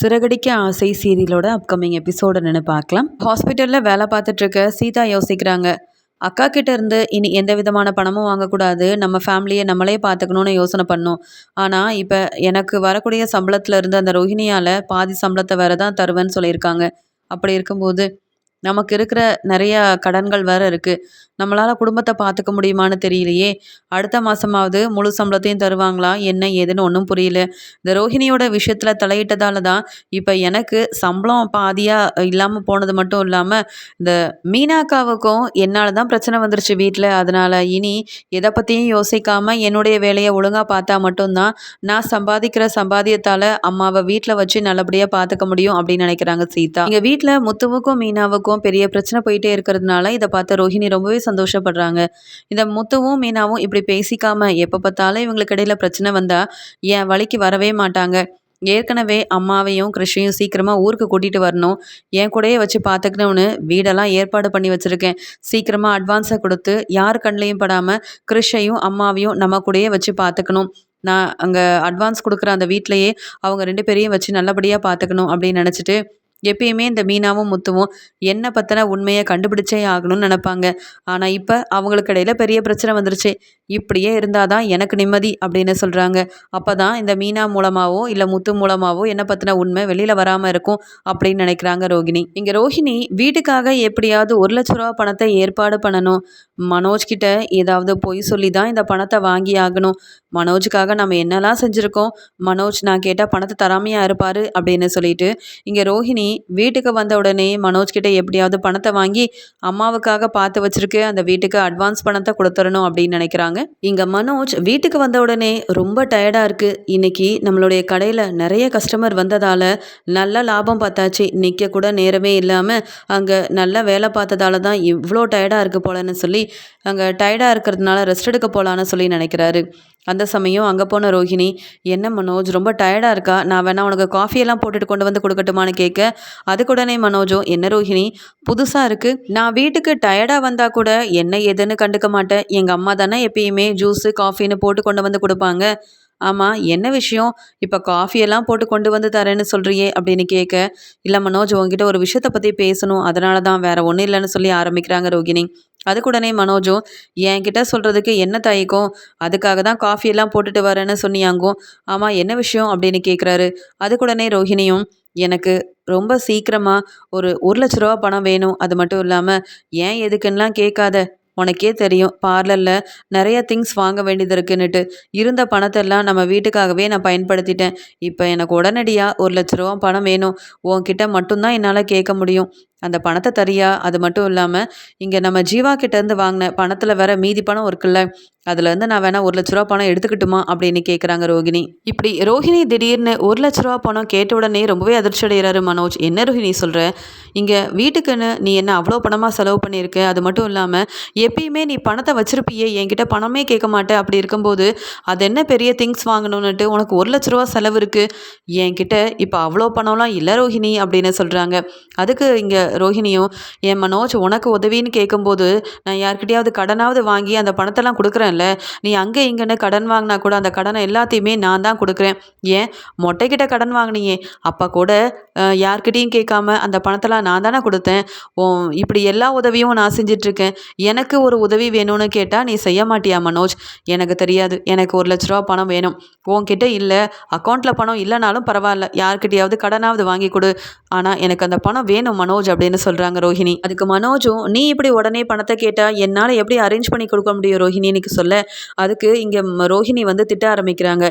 சிறகடிக்க ஆசை சீரியலோட upcoming episode நின்று பார்க்கலாம். ஹாஸ்பிட்டலில் வேலை பார்த்துட்ருக்க சீதா யோசிக்கிறாங்க. அக்கா கிட்ட இருந்து இனி எந்த விதமான பணமும் வாங்கக்கூடாது. நம்ம ஃபேமிலியை நம்மளே பார்த்துக்கணுன்னு யோசனை பண்ணோம். ஆனால் இப்போ எனக்கு வரக்கூடிய சம்பளத்தில் இருந்து அந்த ரோஹிணியால் பாதி சம்பளத்தை வேறு தான் தருவேன்னு சொல்லியிருக்காங்க. அப்படி இருக்கும்போது நமக்கு இருக்கிற நிறையா கடன்கள் வேறு இருக்குது நம்மளால் குடும்பத்தை பார்த்துக்க முடியுமான்னு தெரியலையே. அடுத்த மாதமாவது முழு சம்பளத்தையும் தருவாங்களா? என்ன ஏதுன்னு ஒன்றும் புரியல. இந்த ரோஹிணியோட விஷயத்தில் தலையிட்டதால தான் இப்போ எனக்கு சம்பளம் பாதியாக இல்லாமல் போனது மட்டும் இல்லாமல் இந்த மீனாக்காவுக்கும் என்னால் தான் பிரச்சனை வந்துருச்சு வீட்டில் அதனால் இனி எதை பற்றியும் யோசிக்காமல் என்னுடைய வேலையை ஒழுங்காக பார்த்தா மட்டும்தான் நான் சம்பாதிக்கிற சம்பாதியத்தால் அம்மாவை வீட்டில் வச்சு நல்லபடியாக பார்த்துக்க முடியும் அப்படின்னு நினைக்கிறாங்க சீதா. எங்கள் வீட்டில் முத்துவுக்கும் மீனாவுக்கும் பெரிய பிரச்சனை போயிட்டே இருக்கிறதுனால இதை பார்த்து ரோஹிணி ரொம்பவே சந்தோஷப்படுறாங்க. இந்த முத்துவும் மீனாவும் இப்படி பேசிக்காம எப்போ பார்த்தாலும் இவங்களுக்கு இடையில பிரச்சனை வந்தா என் வழிக்கு வரவே மாட்டாங்க. ஏற்கனவே அம்மாவையும் கிருஷையும் சீக்கிரமாக ஊருக்கு கூட்டிகிட்டு வரணும். என் கூடயே வச்சு பார்த்துக்கணும்னு வீடெல்லாம் ஏற்பாடு பண்ணி வச்சுருக்கேன். சீக்கிரமாக அட்வான்ஸை கொடுத்து யார் கண்ணிலையும் படாமல் கிருஷையும் அம்மாவையும் நம்ம கூடயே வச்சு பார்த்துக்கணும் நான் அங்கே அட்வான்ஸ் கொடுக்குற அந்த வீட்லேயே அவங்க ரெண்டு பேரையும் வச்சு நல்லபடியாக பார்த்துக்கணும் அப்படின்னு நினச்சிட்டு எப்பயுமே இந்த மீனாவும் முத்துவும் என்ன பற்றின உண்மையை கண்டுபிடிச்சே ஆகணும்னு நினப்பாங்க. ஆனால் இப்போ அவங்களுக்கு இடையில பெரிய பிரச்சனை வந்துருச்சு. இப்படியே இருந்தால் தான் எனக்கு நிம்மதி அப்படின்னு சொல்கிறாங்க அப்போ தான் இந்த மீனா மூலமாகவோ இல்லை முத்து மூலமாகவோ என்ன பற்றின உண்மை வெளியில் வராமல் இருக்கும் அப்படின்னு நினைக்கிறாங்க ரோகிணி. இங்கே ரோஹிணி வீட்டுக்காக எப்படியாவது ஒரு லட்ச ரூபா பணத்தை ஏற்பாடு பண்ணணும். மனோஜ்கிட்ட ஏதாவது பொய் சொல்லி தான் இந்த பணத்தை வாங்கி ஆகணும். மனோஜுக்காக நம்ம என்னெல்லாம் செஞ்சுருக்கோம்? மனோஜ் நான் கேட்டால் பணத்தை தராமையாக இருப்பார் அப்படின்னு சொல்லிட்டு இங்கே ரோஹிணி வீட்டுக்கு வந்த உடனே மனோஜ் கிட்ட எப்படியாவது பணத்தை வாங்கி அம்மாவுக்காக பார்த்து வச்சிருக்கு. அந்த வீட்டுக்கு அட்வான்ஸ் பணத்தை கொடுத்துடணும் அப்படின்னு நினைக்கிறாங்க. இங்கே மனோஜ் வீட்டுக்கு வந்த உடனே ரொம்ப டயர்டாக இருக்குது இன்னைக்கு நம்மளுடைய கடையில் நிறைய கஸ்டமர் வந்ததால் நல்ல லாபம் பார்த்தாச்சு. நிற்க கூட நேரமே இல்லாமல் அங்கே நல்லா வேலை பார்த்ததால தான் இவ்வளோ டயர்டாக இருக்குது போலன்னு சொல்லி அங்கே டயர்டாக இருக்கிறதுனால ரெஸ்ட் எடுக்க போகலான்னு சொல்லி நினைக்கிறாரு. அந்த சமயம் அங்கே போன ரோஹிணி என்ன மனோஜ் ரொம்ப டயர்டாக இருக்கா? நான் வேணா உனக்கு காஃபியெல்லாம் போட்டுட்டு கொண்டு வந்து கொடுக்கட்டுமான்னு கேட்க அதுக்குடனே மனோஜும் என்ன ரோஹிணி புதுசாக இருக்குது நான் வீட்டுக்கு டயர்டாக வந்தால் கூட என்ன எதுன்னு கண்டுக்க மாட்டேன். எங்கள் அம்மா தானே எப்பயுமே ஜூஸு காஃபின்னு போட்டு கொண்டு வந்து கொடுப்பாங்க. ஆமாம் என்ன விஷயம்? இப்போ காஃபியெல்லாம் போட்டு கொண்டு வந்து தரேன்னு சொல்கிறியே அப்படின்னு கேட்க இல்லை மனோஜ் உங்ககிட்ட ஒரு விஷயத்தை பற்றி பேசணும். அதனால தான் வேறு ஒன்றும் இல்லைன்னு சொல்லி ஆரம்பிக்கிறாங்க ரோகிணி. அதுக்குடனே மனோஜும் என்கிட்ட சொல்கிறதுக்கு என்ன தயக்கம்? அதுக்காக தான் காஃபியெல்லாம் போட்டுட்டு வரேன்னு சொன்னியாங்கும் ஆமாம் என்ன விஷயம்? அப்படின்னு கேட்குறாரு. அதுக்குடனே ரோஹிணியும் எனக்கு ரொம்ப சீக்கிரமாக ஒரு ஒரு லட்ச ரூபா பணம் வேணும். அது மட்டும் இல்லாமல் ஏன் எதுக்குன்னெலாம் கேட்காத. உனக்கே தெரியும். பார்லரில் நிறைய திங்ஸ் வாங்க வேண்டியது இருக்குன்னுட்டு. இருந்த பணத்தெல்லாம் நம்ம வீட்டுக்காகவே நான் பயன்படுத்திட்டேன். இப்போ எனக்கு உடனடியாக ஒரு லட்ச ரூபா பணம் வேணும். உன்கிட்ட மட்டும்தான் என்னால் கேட்க முடியும். அந்த பணத்தை தரியா? அது மட்டும் இல்லாமல் இங்கே நம்ம ஜீவா கிட்டேருந்து வாங்கின பணத்தில் வேற மீதி பணம் இருக்குல்ல? அதுலேருந்து நான் வேணால் ஒரு லட்ச ரூபா பணம் எடுத்துக்கிட்டுமா? அப்படின்னு கேட்குறாங்க ரோகிணி. இப்படி ரோஹிணி திடீர்னு ஒரு லட்ச ரூபா பணம் கேட்ட உடனே ரொம்பவே அதிர்ச்சி அடைகிறாரு மனோஜ். என்ன ரோஹிணி சொல்கிற இங்கே வீட்டுக்குன்னு நீ என்ன அவ்வளோ பணமாக செலவு பண்ணியிருக்க? அது மட்டும் இல்லாமல் எப்பயுமே நீ பணத்தை வச்சிருப்பியே என்கிட்ட பணமே கேட்க மாட்டேன் அப்படி இருக்கும்போது அது என்ன பெரிய திங்ஸ் வாங்கணுன்னுட்டு உனக்கு ஒரு லட்ச ரூபா செலவு இருக்குது என்கிட்ட இப்போ அவ்வளோ பணம்லாம் இல்லை ரோஹிணி அப்படின்னு சொல்கிறாங்க அதுக்கு இங்கே ரோஹிணியும் என் மனோஜ் உனக்கு உதவின்னு கேட்கும்போது நான் யார்கிட்டயாவது கடனாவது வாங்கி அந்த பணத்தெல்லாம் கொடுக்குறேன்ல. நீ அங்கே இங்கேன்னு கடன் வாங்கினா கூட அந்த கடனை எல்லாத்தையுமே நான் தான் கொடுக்குறேன். ஏன்? மொட்டைக்கிட்ட கடன் வாங்கினியே. அப்போ கூட யார்கிட்டையும் கேட்காம அந்த பணத்தெல்லாம் நான் தானே கொடுத்தேன். ஓ இப்படி எல்லா உதவியும் நான் செஞ்சிட்ருக்கேன். எனக்கு ஒரு உதவி வேணும்னு கேட்டால் நீ செய்ய மாட்டியா மனோஜ்? எனக்கு தெரியாது. எனக்கு ஒரு லட்ச ரூபா பணம் வேணும். உன்கிட்ட இல்லை. அக்கௌண்ட்டில் பணம் இல்லைனாலும் பரவாயில்ல. யார்கிட்டயாவது கடனாவது வாங்கி கொடு. ஆனால் எனக்கு அந்த பணம் வேணும் மனோஜ் அப்படின்னு சொல்கிறாங்க ரோஹிணி. அதுக்கு மனோஜும் நீ இப்படி உடனே பணத்தை கேட்டால் என்னால் எப்படி அரேஞ்ச் பண்ணி கொடுக்க முடியும் ரோஹிணின்னு சொல்ல அதுக்கு இங்கே ரோஹிணி வந்து திட்ட ஆரம்பிக்கிறாங்க.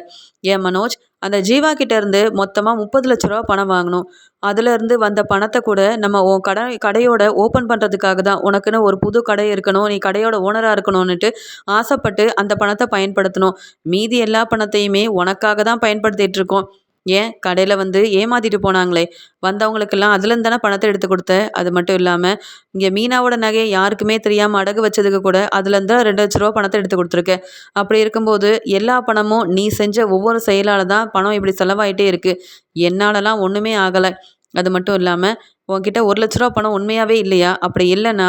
ஏன் மனோஜ் அந்த ஜீவா கிட்ட இருந்து மொத்தமாக முப்பது லட்ச ரூபா பணம் வாங்கணும். அதுலேருந்து வந்த பணத்தை கூட நம்ம உன் கடை கடையோட ஓப்பன் பண்ணுறதுக்காக தான் உனக்குன்னு ஒரு புது கடை இருக்கணும். நீ கடையோட ஓனராக இருக்கணும்னுட்டு ஆசைப்பட்டு அந்த பணத்தை பயன்படுத்தணும். மீதி எல்லா பணத்தையுமே உனக்காக தான் பயன்படுத்திகிட்டு இருக்கோம். ஏன் கடையில் வந்து ஏமாற்றிட்டு போனாங்களே? வந்தவங்களுக்கெல்லாம் அதுலேருந்து தானே பணத்தை எடுத்து கொடுத்த? அது மட்டும் இல்லாமல் இங்கே மீனாவோட நகையை யாருக்குமே தெரியாமல் அடகு வச்சதுக்கு கூட அதுலேருந்து தான் ரெண்டு லட்ச ரூபா பணத்தை எடுத்து கொடுத்துருக்க. அப்படி இருக்கும்போது எல்லா பணமும் நீ செஞ்ச ஒவ்வொரு செயலால் தான் பணம் இப்படி செலவாயிட்டே இருக்குது என்னாலலாம் ஒன்றுமே ஆகலை. அது மட்டும் இல்லாமல் உன்கிட்ட ஒரு லட்ச ரூபா பணம் உண்மையாகவே இல்லையா? அப்படி இல்லைன்னா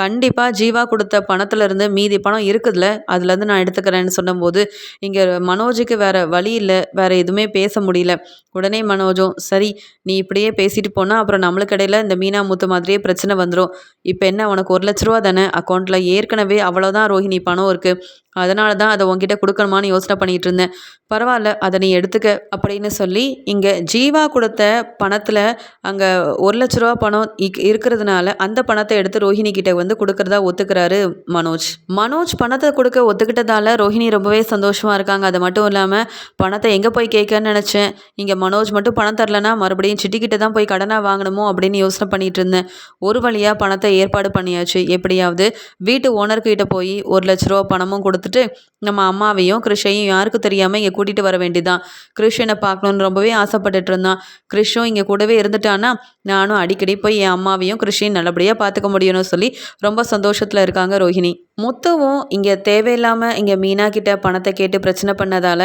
கண்டிப்பாக ஜீவா கொடுத்த பணத்துலேருந்து மீதி பணம் இருக்குதுல்ல? அதுலேருந்து நான் எடுத்துக்கிறேன்னு சொல்லும்போது இங்கே மனோஜுக்கு வேறு வழி இல்லை. வேறு எதுவுமே பேச முடியல. உடனே மனோஜும் சரி நீ இப்படியே பேசிட்டு போனால் அப்புறம் நம்மளுக்கு இடையில இந்த மீனா முத்து மாதிரியே பிரச்சனை வந்துடும் இப்போ என்ன உனக்கு ஒரு லட்ச ரூபா தானே? அக்கௌண்ட்டில் ஏற்கனவே அவ்வளோதான் ரோஹிணி பணம் இருக்குது அதனால தான் அதை உங்ககிட்ட கொடுக்கணுமான்னு யோசனை பண்ணிகிட்டு இருந்தேன். பரவாயில்ல அதை நீ எடுத்துக்க அப்படின்னு சொல்லி இங்கே ஜீவா கொடுத்த பணத்தில் அங்கே ஒரு லட்ச ரூபா பணம் இருக்கிறதுனால அந்த பணத்தை எடுத்து ரோஹிணி கிட்ட வந்து கொடுக்கறதா ஒத்துக்கிறாரு மனோஜ். மனோஜ் பணத்தை கொடுக்க ஒத்துக்கிட்டதால ரோஹிணி ரொம்பவே சந்தோஷமாக இருக்காங்க. அது மட்டும் இல்லாமல் பணத்தை எங்கே போய் கேட்கன்னு நினச்சேன்? இங்கே மனோஜ் மட்டும் பணம் தரலனா மறுபடியும் சிட்டிக்கிட்ட தான் போய் கடனாக வாங்கணுமோ அப்படின்னு யோசனை பண்ணிட்டு இருந்தேன். ஒரு வழியாக பணத்தை ஏற்பாடு பண்ணியாச்சு. எப்படியாவது வீட்டு ஓனர்கிட்ட போய் ஒரு லட்ச ரூபா பணமும் கொடுத்துட்டு நம்ம அம்மாவையும் கிருஷையும் யாருக்கும் தெரியாமல் இங்கே கூட்டிகிட்டு வர வேண்டியதான் கிருஷ்ணனை பார்க்கணுன்னு ரொம்பவே ஆசைப்பட்டுட்டு இருந்தான். கிருஷும் இங்கே கூடவே இருந்துட்டான்னா நானும் அடிக்கடி போய் என் அம்மாவையும் கிருஷியும் நல்லபடியாக பார்த்துக்க முடியும்னு சொல்லி ரொம்ப சந்தோஷத்தில் இருக்காங்க ரோஹிணி. முத்துவும் இங்கே தேவையில்லாமல் இங்கே மீனா கிட்ட பணத்தை கேட்டு பிரச்சனை பண்ணதால்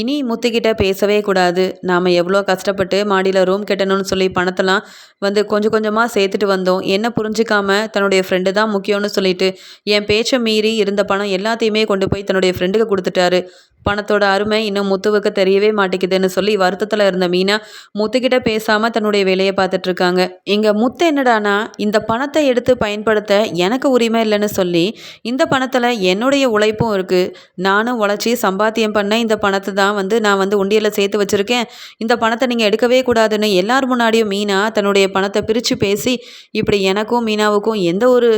இனி முத்துக்கிட்ட பேசவே கூடாது. நாம் எவ்வளோ கஷ்டப்பட்டு மாடியில் ரூம் கட்டணும்னு சொல்லி பணத்தெல்லாம் வந்து கொஞ்சம் கொஞ்சமாக சேர்த்துட்டு வந்தோம். என்ன புரிஞ்சிக்காம தன்னுடைய ஃப்ரெண்டு தான் முக்கியம்னு சொல்லிட்டு என் பேச்சை மீறி இருந்த பணம் எல்லாத்தையுமே கொண்டு போய் தன்னுடைய ஃப்ரெண்டுக்கு கொடுத்துட்டாரு. பணத்தோட அருமை இன்னும் முத்துவுக்கு தெரியவே மாட்டேங்குதுன்னு சொல்லி வருத்தத்தில் இருந்த மீனா முத்துக்கிட்ட பேசாமல் தன்னுடைய வேலையை பார்த்துட்டு இருக்காங்க. இங்கே முத்து என்னடானா இந்த பணத்தை எடுத்து பயன்படுத்த எனக்கு உரிமை இல்லைன்னு சொல்லி இந்த பணத்தில் என்னுடைய உழைப்பும் இருக்குது நானும் உழைச்சி சம்பாத்தியம் பண்ண இந்த பணத்தை தான் வந்து நான் வந்து உண்டியலில் சேர்த்து வச்சுருக்கேன். இந்த பணத்தை நீங்கள் எடுக்கவே கூடாதுன்னு எல்லார் முன்னாடியும் மீனா தன்னுடைய பணத்தை பிரித்து பேசி இப்படி எனக்கும் மீனாவுக்கும் எந்த ஒரு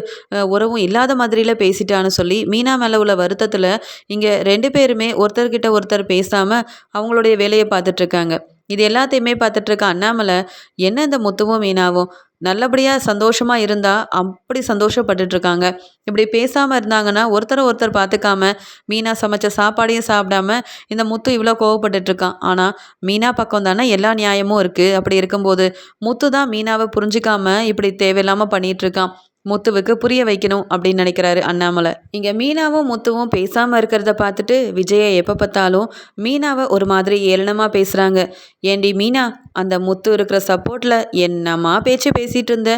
உறவும் இல்லாத மாதிரியில் பேசிட்டான்னு சொல்லி மீனா மேலே உள்ள வருத்தத்தில் இங்கே ரெண்டு பேருமே ஒருத்தர் ஒருத்தர்கிட்ட ஒருத்தர் பேசாமல் அவங்களுடைய வேலையை பார்த்துட்ருக்காங்க. இது எல்லாத்தையுமே பார்த்துட்ருக்க அண்ணாமலை என்ன இந்த முத்துவும் மீனாவும்? நல்லபடியாக சந்தோஷமாக இருந்தால் அப்படி சந்தோஷப்பட்டுட்ருக்காங்க. இப்படி பேசாமல் இருந்தாங்கன்னா ஒருத்தரை ஒருத்தர் பார்த்துக்காம மீனா சமைச்ச சாப்பாடையும் சாப்பிடாம இந்த முத்து இவ்வளோ கோவப்பட்டுட்டு இருக்கான் ஆனால் மீனா பக்கம் தானே எல்லா நியாயமும் இருக்குது அப்படி இருக்கும்போது முத்து தான் மீனாவை புரிஞ்சிக்காம இப்படி தேவையில்லாமல் பண்ணிகிட்ருக்கான் முத்துவுக்கு புரிய வைக்கணும் அப்படின்னு நினைக்கிறாரு அண்ணாமலை. இங்கே மீனாவும் முத்துவும் பேசாமல் இருக்கிறத பார்த்துட்டு விஜயை எப்போ பார்த்தாலும் மீனாவை ஒரு மாதிரி ஏளனமாக பேசுகிறாங்க ஏண்டி மீனா அந்த முத்து இருக்கிற சப்போர்ட்டில் என்னம்மா பேச்சு பேசிகிட்டு இருந்த?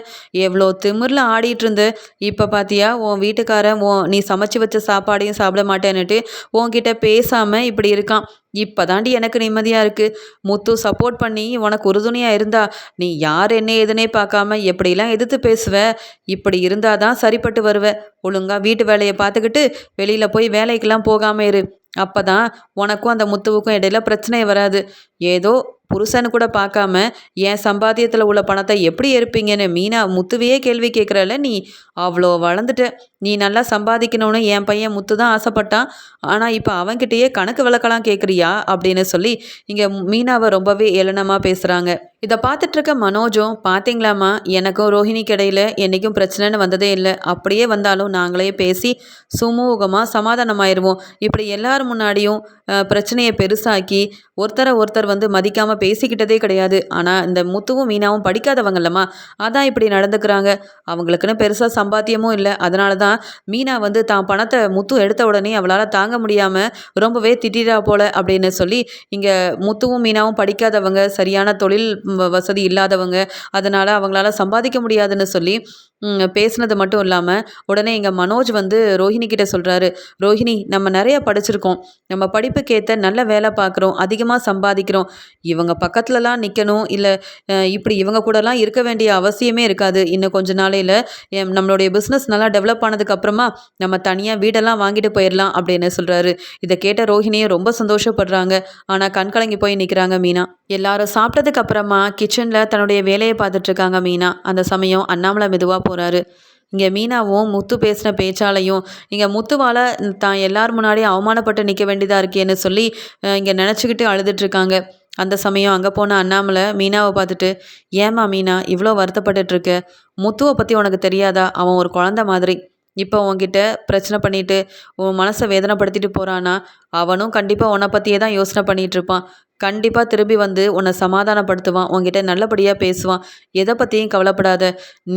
எவ்வளோ திமிரில் ஆடிட்டு இருந்த? இப்போ பார்த்தியா உன் வீட்டுக்காரன் ஓ நீ சமைச்சு வச்ச சாப்பாடையும் சாப்பிட மாட்டேன்னுட்டு உன்கிட்ட பேசாமல் இப்படி இருக்கான். இப்போ தாண்டி எனக்கு நிம்மதியாக இருக்குது முத்து சப்போர்ட் பண்ணி உனக்கு உறுதுணையாக இருந்தா நீ யார் என்ன எதுனே பார்க்காம எப்படிலாம் எதிர்த்து பேசுவ? இப்படி இருந்தால் தான் சரிப்பட்டு வருவ. ஒழுங்காக வீட்டு வேலையை பார்த்துக்கிட்டு வெளியில் போய் வேலைக்கெல்லாம் போகாமல் இரு. அப்போ தான் உனக்கும் அந்த முத்துவுக்கும் இடையில பிரச்சனை வராது. ஏதோ புருஷன்னு கூட பார்க்காம என் சம்பாத்தியத்தில் உள்ள பணத்தை எப்படி எடுப்பீங்கன்னு மீனா முத்துவையே கேள்வி கேட்குறல நீ அவ்வளோ வளர்ந்துட்ட. நீ நல்லா சம்பாதிக்கணும்னு என் பையன் முத்து தான் ஆசைப்பட்டான். ஆனால் இப்போ அவன்கிட்டயே கணக்கு விளக்கலாம் கேட்குறியா? அப்படின்னு சொல்லி இங்கே மீனாவை ரொம்பவே ஏளனமாக பேசுகிறாங்க இதை பார்த்துட்ருக்க மனோஜும் பார்த்தீங்களாம்மா எனக்கும் ரோஹிணிக்கு இடையில் என்றைக்கும் பிரச்சனைன்னு வந்ததே இல்லை. அப்படியே வந்தாலும் நாங்களே பேசி சுமூகமாக சமாதானமாயிருவோம். இப்படி எல்லார் முன்னாடியும் பிரச்சனையை பெருசாக்கி ஒருத்தரை ஒருத்தர் வந்து மதிக்காமல் பேசிக்கிட்டதே கிடையாது. ஆனால் இந்த முத்துவும் மீனாவும் படிக்காதவங்கல்லம்மா அதான் இப்படி நடந்துக்கிறாங்க. அவங்களுக்குன்னு பெருசாக சம்பாத்தியமும் இல்லை. அதனால தான் மீனா வந்து தான் பணத்தை முத்து எடுத்த உடனே அவளால் தாங்க முடியாமல் ரொம்பவே திட்டிடா போல அப்படின்னு சொல்லி இங்கே முத்துவும் மீனாவும் படிக்காதவங்க சரியான தொழில் வசதி இல்லாதவங்க அதனால் அவங்களால சம்பாதிக்க முடியாதுன்னு சொல்லி பேசுனது மட்டும் இல்லாமல் உடனே இங்கே மனோஜ் வந்து ரோஹிணி கிட்ட சொல்கிறாரு ரோஹிணி நம்ம நிறைய படிச்சிருக்கோம். நம்ம படிப்புக்கேற்ற நல்ல வேலை பார்க்குறோம் அதிகமாக சம்பாதிக்கிறோம். இவங்க பக்கத்துலலாம் நிற்கணும் இல்லை இப்படி இவங்க கூடலாம் இருக்க வேண்டிய அவசியமே இருக்காது. இன்னும் கொஞ்ச நாளையில் நம்மளுடைய பிஸ்னஸ் நல்லா டெவலப் ஆனதுக்கு அப்புறமா நம்ம தனியாக வீடெல்லாம் வாங்கிட்டு போயிடலாம் அப்படின்னு சொல்கிறாரு இதை கேட்ட ரோஹிணியும் ரொம்ப சந்தோஷப்படுறாங்க. ஆனால் கண்கலங்கி போய் நிற்கிறாங்க மீனா. எல்லாரும் சாப்பிட்டதுக்கு அப்புறமா கிச்சனில் தன்னுடைய வேலையை பார்த்துட்ருக்காங்க மீனா. அந்த சமயம் அண்ணாமலை மெதுவாக போகிறாரு இங்கே மீனாவும் முத்து பேசின பேச்சாலையும் இங்கே முத்துவால் தான் எல்லார் முன்னாடியும் அவமானப்பட்டு நிற்க வேண்டியதாக இருக்கேன்னு சொல்லி இங்கே நினச்சிக்கிட்டு அழுதுட்ருக்காங்க. அந்த சமயம் அங்கே போன அண்ணாமலை மீனாவை பார்த்துட்டு ஏமா மீனா இவ்வளோ வருத்தப்பட்டுட்ருக்க? முத்துவை பற்றி உனக்கு தெரியாதா? அவன் ஒரு குழந்த மாதிரி. இப்போ உன்கிட்ட பிரச்சனை பண்ணிட்டு உன் மனசை வேதனைப்படுத்திட்டு போகிறானா அவனும் கண்டிப்பாக உன்னை பற்றியே தான் யோசனை பண்ணிகிட்ருப்பான் இருப்பான் கண்டிப்பாக திரும்பி வந்து உன்னை சமாதானப்படுத்துவான் உன்கிட்ட நல்லபடியாக பேசுவான். எதை பற்றியும் கவலைப்படாத.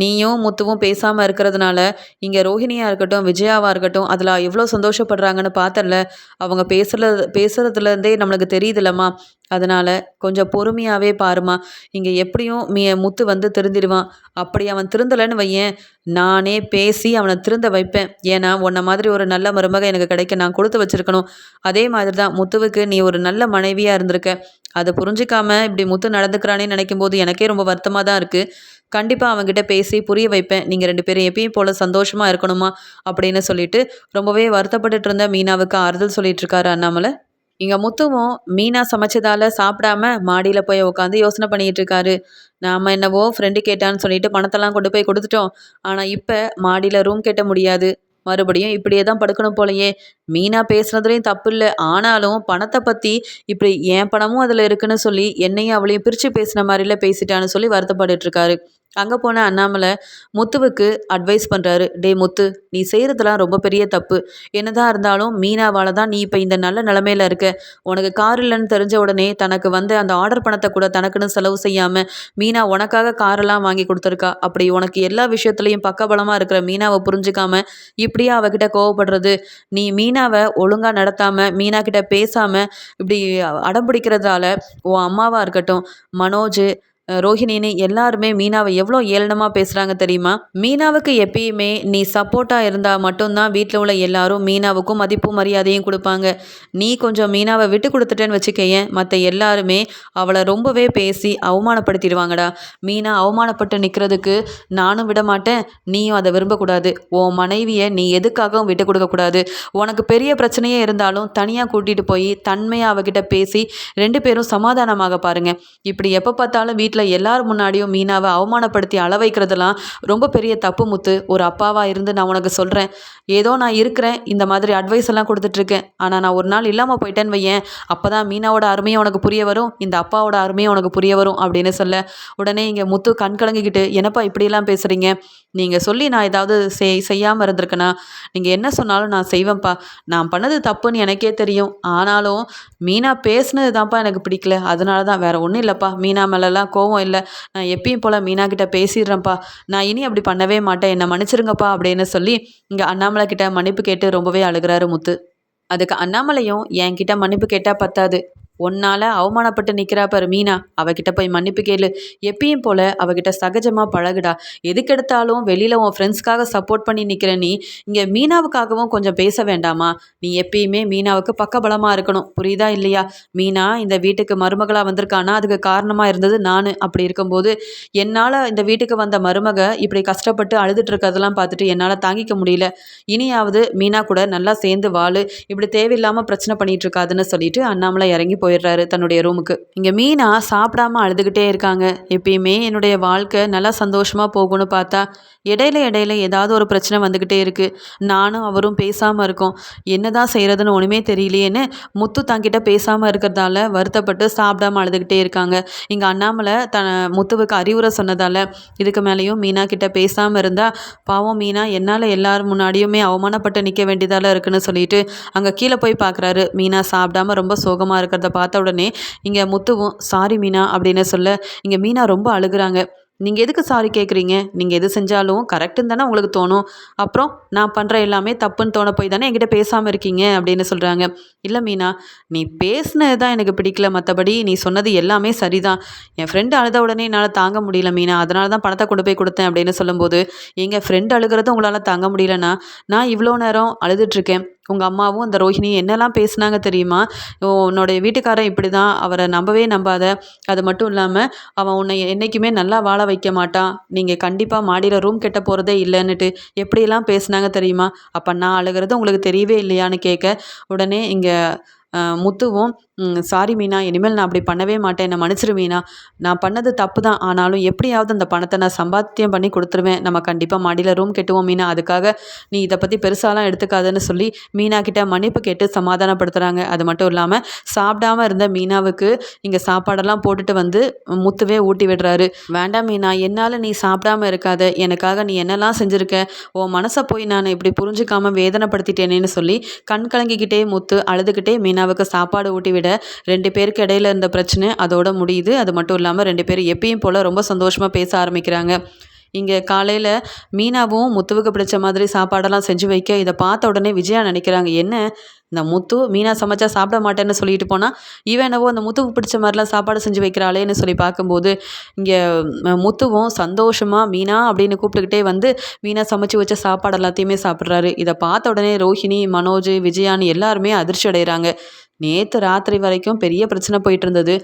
நீயும் முத்துவும் பேசாமல் இருக்கிறதுனால இங்கே ரோஹிணியாக இருக்கட்டும் விஜயாவாக இருக்கட்டும் அதில் எவ்வளோ சந்தோஷப்படுறாங்கன்னு பார்த்தல அவங்க பேசுகிற பேசுகிறதுலேருந்தே நம்மளுக்கு தெரியுதுல்லம்மா. அதனால் கொஞ்சம் பொறுமையாகவே பாருமா இங்கே எப்படியும் மீ முத்து வந்து திருந்திடுவான். அப்படி அவன் திருந்தலைன்னு வையேன். நானே பேசி அவனை திருந்த வைப்பேன். ஏன்னா உன்னை மாதிரி ஒரு நல்ல மருமக எனக்கு கிடைக்க நான் கொடுத்து வச்சிருக்கணும். அதே மாதிரி தான் முத்துவுக்கு நீ ஒரு நல்ல மனைவியாக இருந்திருக்க. அதை புரிஞ்சிக்காம இப்படி முத்து நடந்துக்கிறானே நினைக்கும் போது எனக்கே ரொம்ப வருத்தமாக தான் இருக்குது கண்டிப்பாக அவங்ககிட்ட பேசி புரிய வைப்பேன். நீங்கள் ரெண்டு பேரும் எப்பயும் போல் சந்தோஷமாக இருக்கணுமா? அப்படின்னு சொல்லிட்டு ரொம்பவே வருத்தப்பட்டுட்டு இருந்த மீனாவுக்கு ஆறுதல் சொல்லிட்டு இருக்காரு அண்ணாமலை. இங்கே முத்துவும் மீனா சமைச்சதால சாப்பிடாம மாடியில் போய் உட்காந்து யோசனை பண்ணிகிட்டு இருக்காரு. நாம் என்னவோ ஃப்ரெண்டு கேட்டான்னு சொல்லிட்டு பணத்தெல்லாம் கொண்டு போய் கொடுத்துட்டோம். ஆனால் இப்போ மாடியில் ரூம் கேட்ட முடியாது. மறுபடியும் இப்படியே தான் படுக்கணும் போலயே. மீனா பேசுனதுலேயும் தப்பு இல்லை. ஆனாலும் பணத்தை பற்றி இப்படி என் பணமும் அதில் இருக்குன்னு சொல்லி என்னையும் அவளையும் பிரித்து பேசின மாதிரில பேசிட்டான்னு சொல்லி வருத்தப்பட்டுருக்காரு அங்கே போன அண்ணாமலை முத்துவுக்கு அட்வைஸ் பண்ணுறாரு டே முத்து நீ செய்கிறதுலாம் ரொம்ப பெரிய தப்பு. என்னதான் இருந்தாலும் மீனாவால் தான் நீ இப்போ இந்த நல்ல நிலமையில இருக்க. உனக்கு கார் இல்லைன்னு தெரிஞ்ச உடனே தனக்கு வந்து அந்த ஆர்டர் பணத்தை கூட தனக்குன்னு செலவு செய்யாமல் மீனா உனக்காக காரெல்லாம் வாங்கி கொடுத்துருக்கா. அப்படி உனக்கு எல்லா விஷயத்துலையும் பக்கபலமாக இருக்கிற மீனாவை புரிஞ்சுக்காம இப்படியே அவகிட்ட கோவப்படுறது. நீ மீனாவை ஒழுங்காக நடத்தாமல் மீனா கிட்ட பேசாமல் இப்படி அடம் பிடிக்கிறதால உன் அம்மாவாக இருக்கட்டும் மனோஜ் ரோஹிணின்னு எல்லாருமே மீனாவை எவ்வளோ ஏளனமாக பேசுகிறாங்க தெரியுமா? மீனாவுக்கு எப்பயுமே நீ சப்போர்ட்டாக இருந்தால் மட்டும்தான் வீட்டில் உள்ள எல்லாரும் மீனாவுக்கும் மதிப்பும் மரியாதையும் கொடுப்பாங்க. நீ கொஞ்சம் மீனாவை விட்டு கொடுத்துட்டேன்னு வச்சுக்கையேன் மற்ற எல்லாருமே அவளை ரொம்பவே பேசி அவமானப்படுத்திடுவாங்கடா. மீனா அவமானப்பட்டு நிற்கிறதுக்கு நானும் விட மாட்டேன் நீயும் அதை விரும்பக்கூடாது. உன் மனைவியை நீ எதுக்காகவும் விட்டு கொடுக்கக்கூடாது உனக்கு பெரிய பிரச்சனையே இருந்தாலும் தனியாக கூட்டிகிட்டு போய் தன்மையாக அவகிட்ட பேசி ரெண்டு பேரும் சமாதானமாக பாருங்க. இப்படி எப்போ பார்த்தாலும் வீட்டில் வீட்டில் எல்லார் முன்னாடியும் மீனாவை அவமானப்படுத்தி அள வைக்கிறதெல்லாம் ரொம்ப பெரிய தப்பு முத்து. ஒரு அப்பாவாக இருந்து நான் உனக்கு சொல்கிறேன் ஏதோ நான் இருக்கிறேன் இந்த மாதிரி அட்வைஸ் எல்லாம் கொடுத்துட்ருக்கேன். ஆனால் நான் ஒரு நாள் இல்லாமல் போயிட்டேன்னு வையேன். அப்போ தான் மீனாவோட அருமையும் உனக்கு புரிய வரும் இந்த அப்பாவோட அருமையும் உனக்கு புரிய வரும் அப்படின்னு சொல்ல உடனே இங்கே முத்து கண் கலங்கிக்கிட்டு என்னப்பா இப்படியெல்லாம் பேசுகிறீங்க நீங்கள் சொல்லி நான் ஏதாவது செய் செய்யாமல் இருந்திருக்கேனா? நீங்கள் என்ன சொன்னாலும் நான் செய்வேன்ப்பா. நான் பண்ணது தப்புன்னு எனக்கே தெரியும். ஆனாலும் மீனா பேசுனது தான்ப்பா எனக்கு பிடிக்கல. அதனால தான் வேறு ஒன்றும் இல்லைப்பா. மீனா மேலெல்லாம் கோவம் கோவம் இல்லை. நான் எப்பயும் போல் மீனாக்கிட்ட பேசிடுறேன்ப்பா. நான் இனி அப்படி பண்ணவே மாட்டேன். என்னை மன்னிச்சிருங்கப்பா அப்படின்னு சொல்லி இங்கே அண்ணாமலை கிட்ட மன்னிப்பு கேட்டு ரொம்பவே அழுகிறாரு முத்து. அதுக்கு அண்ணாமலையும் என்கிட்ட மன்னிப்பு கேட்டால் பத்தாது. உன்னால் அவமானப்பட்டு நிற்கிறா பாரு மீனா. அவகிட்ட போய் மன்னிப்பு கேளு. எப்பயும் போல் அவகிட்ட சகஜமாக பழகுடா. எதுக்கெடுத்தாலும் வெளியில் உன் ஃப்ரெண்ட்ஸ்க்காக சப்போர்ட் பண்ணி நிற்கிற நீ இங்கே மீனாவுக்காகவும் கொஞ்சம் பேச வேண்டாமா? நீ எப்பயுமே மீனாவுக்கு பக்கபலமாக இருக்கணும். புரியுதா இல்லையா? மீனா இந்த வீட்டுக்கு மருமகளாக வந்திருக்கானா? அதுக்கு காரணமாக இருந்தது நான். அப்படி இருக்கும்போது என்னால் இந்த வீட்டுக்கு வந்த மருமக இப்படி கஷ்டப்பட்டு அழுதுட்டு இருக்கிறதெல்லாம் பார்த்துட்டு என்னால் தாங்கிக்க முடியல. இனியாவது மீனா கூட நல்லா சேர்ந்து வாழு. இப்படி தேவையில்லாமல் பிரச்சனை பண்ணிட்டு இருக்காதுன்னு சொல்லிட்டு அண்ணாமலை இறங்கி போய் போயிடுறாரு தன்னுடைய ரூமுக்கு இங்கே மீனா சாப்பிடாம அழுதுகிட்டே இருக்காங்க. எப்பயுமே என்னுடைய வாழ்க்கை நல்லா சந்தோஷமாக போகும்னு பார்த்தா இடையில இடையில ஏதாவது ஒரு பிரச்சனை வந்துக்கிட்டே இருக்குது நானும் அவரும் பேசாமல் இருக்கோம். என்ன தான் செய்கிறதுன்னு ஒன்றுமே தெரியலையேன்னு முத்து தங்கிட்ட பேசாமல் இருக்கிறதால வருத்தப்பட்டு சாப்பிடாம அழுதுகிட்டே இருக்காங்க. இங்கே அண்ணாமலை த முத்துவுக்கு அறிவுரை சொன்னதால் இதுக்கு மேலேயும் மீனா கிட்ட பேசாமல் இருந்தால் பாவம் மீனா என்னால் எல்லார் முன்னாடியுமே அவமானப்பட்டு நிற்க வேண்டியதால் இருக்குன்னு சொல்லிட்டு அங்கே கீழே போய் பார்க்குறாரு மீனா சாப்பிடாம ரொம்ப சோகமாக இருக்கிறத பார்த்த உடனே இங்கே முத்துவும் சாரி மீனா அப்படின்னு சொல்ல இங்கே மீனா ரொம்ப அழுகுறாங்க. நீங்கள் எதுக்கு சாரி கேட்குறீங்க நீங்கள் எது செஞ்சாலும் கரெக்டுன்னு தானே உங்களுக்கு தோணும். அப்புறம் நான் பண்ணுற எல்லாமே தப்புன்னு தோண போய் தானே என்கிட்ட பேசாமல் இருக்கீங்க? அப்படின்னு சொல்கிறாங்க இல்லை மீனா நீ பேசினது தான் எனக்கு பிடிக்கல. மற்றபடி நீ சொன்னது எல்லாமே சரிதான். என் ஃப்ரெண்டு அழுத உடனே என்னால் தாங்க முடியல மீனா. அதனால தான் பணத்தை கொண்டு போய் கொடுத்தேன் அப்படின்னு சொல்லும்போது எங்கள் ஃப்ரெண்டு அழுகிறதும் உங்களால் தாங்க முடியலன்னா நான் இவ்வளோ நேரம் அழுதுட்ருக்கேன் உங்கள் அம்மாவும் அந்த ரோஹிணி என்னெல்லாம் பேசுனாங்க தெரியுமா? உன்னோடைய வீட்டுக்காரன் இப்படி தான் அவரை நம்பவே நம்பாத. அது மட்டும் இல்லாமல் அவன் உன்னை என்றைக்குமே நல்லா வாழ வைக்க மாட்டான். நீங்கள் கண்டிப்பாக மாடியில் ரூம் கெட்ட போகிறதே இல்லைன்னுட்டு எப்படியெல்லாம் பேசுனாங்க தெரியுமா? அப்போ நான் அழுகிறது உங்களுக்கு தெரியவே இல்லையான்னு கேட்க உடனே இங்கே முத்துவும் சாரி மீனா இனிமேல் நான் அப்படி பண்ணவே மாட்டேன். என்னை மன்னிச்சிரு மீனா. நான் பண்ணது தப்பு தான். ஆனாலும் எப்படியாவது அந்த பணத்தை நான் சம்பாத்தியம் பண்ணி கொடுத்துருவேன். நம்ம கண்டிப்பாக மாடியில் ரூம் கெட்டுவோம் மீனா. அதுக்காக நீ இதை பற்றி பெருசாலாம் எடுத்துக்காதுன்னு சொல்லி மீனா கிட்ட மன்னிப்பு கேட்டு சமாதானப்படுத்துகிறாங்க அது மட்டும் இல்லாமல் சாப்பிடாம இருந்த மீனாவுக்கு இங்கே சாப்பாடெல்லாம் போட்டுட்டு வந்து முத்துவே ஊட்டி விடுறாரு. வேண்டாம் மீனா என்னால் நீ சாப்பிடாம இருக்காத. எனக்காக நீ என்னெல்லாம் செஞ்சுருக்க? உன் மனசை போய் நான் இப்படி புரிஞ்சுக்காம வேதனைப்படுத்திட்டேனேன்னு சொல்லி கண் கலங்கிக்கிட்டே முத்து அழுதுகிட்டே மீனாவுக்கு சாப்பாடு ஊட்டி விட ரெண்டு பேருக்கு இடையில இருந்த பிரச்சனை அதோட முடியுது. அது மட்டும் இல்லாமல் ரெண்டு பேரும் எப்பயும் போல் ரொம்ப சந்தோஷமாக பேச ஆரம்பிக்கிறாங்க. இங்கே காலையில் மீனாவும் முத்துவுக்கு பிடிச்ச மாதிரி சாப்பாடெல்லாம் செஞ்சு வைக்க இதை பார்த்த உடனே விஜயா நினைக்கிறாங்க என்ன? இந்த முத்து மீனா சமைச்சா சாப்பிட மாட்டேன்னு சொல்லிட்டு போனால் இவன் என்னவோ அந்த முத்துவுக்கு பிடிச்ச மாதிரிலாம் சாப்பாடு செஞ்சு வைக்கிறாளேன்னு சொல்லி பார்க்கும்போது இங்கே முத்துவும் சந்தோஷமாக மீனா அப்படின்னு கூப்பிட்டுக்கிட்டே வந்து மீனா சமைச்சு வச்ச சாப்பாடு எல்லாத்தையுமே சாப்பிட்றாரு. இதை பார்த்த உடனே ரோஹிணி மனோஜ் விஜயான்னு எல்லாருமே அதிர்ச்சி அடைகிறாங்க. நேற்று ராத்திரி வரைக்கும் பெரிய பிரச்சனை போயிட்டு இருந்தது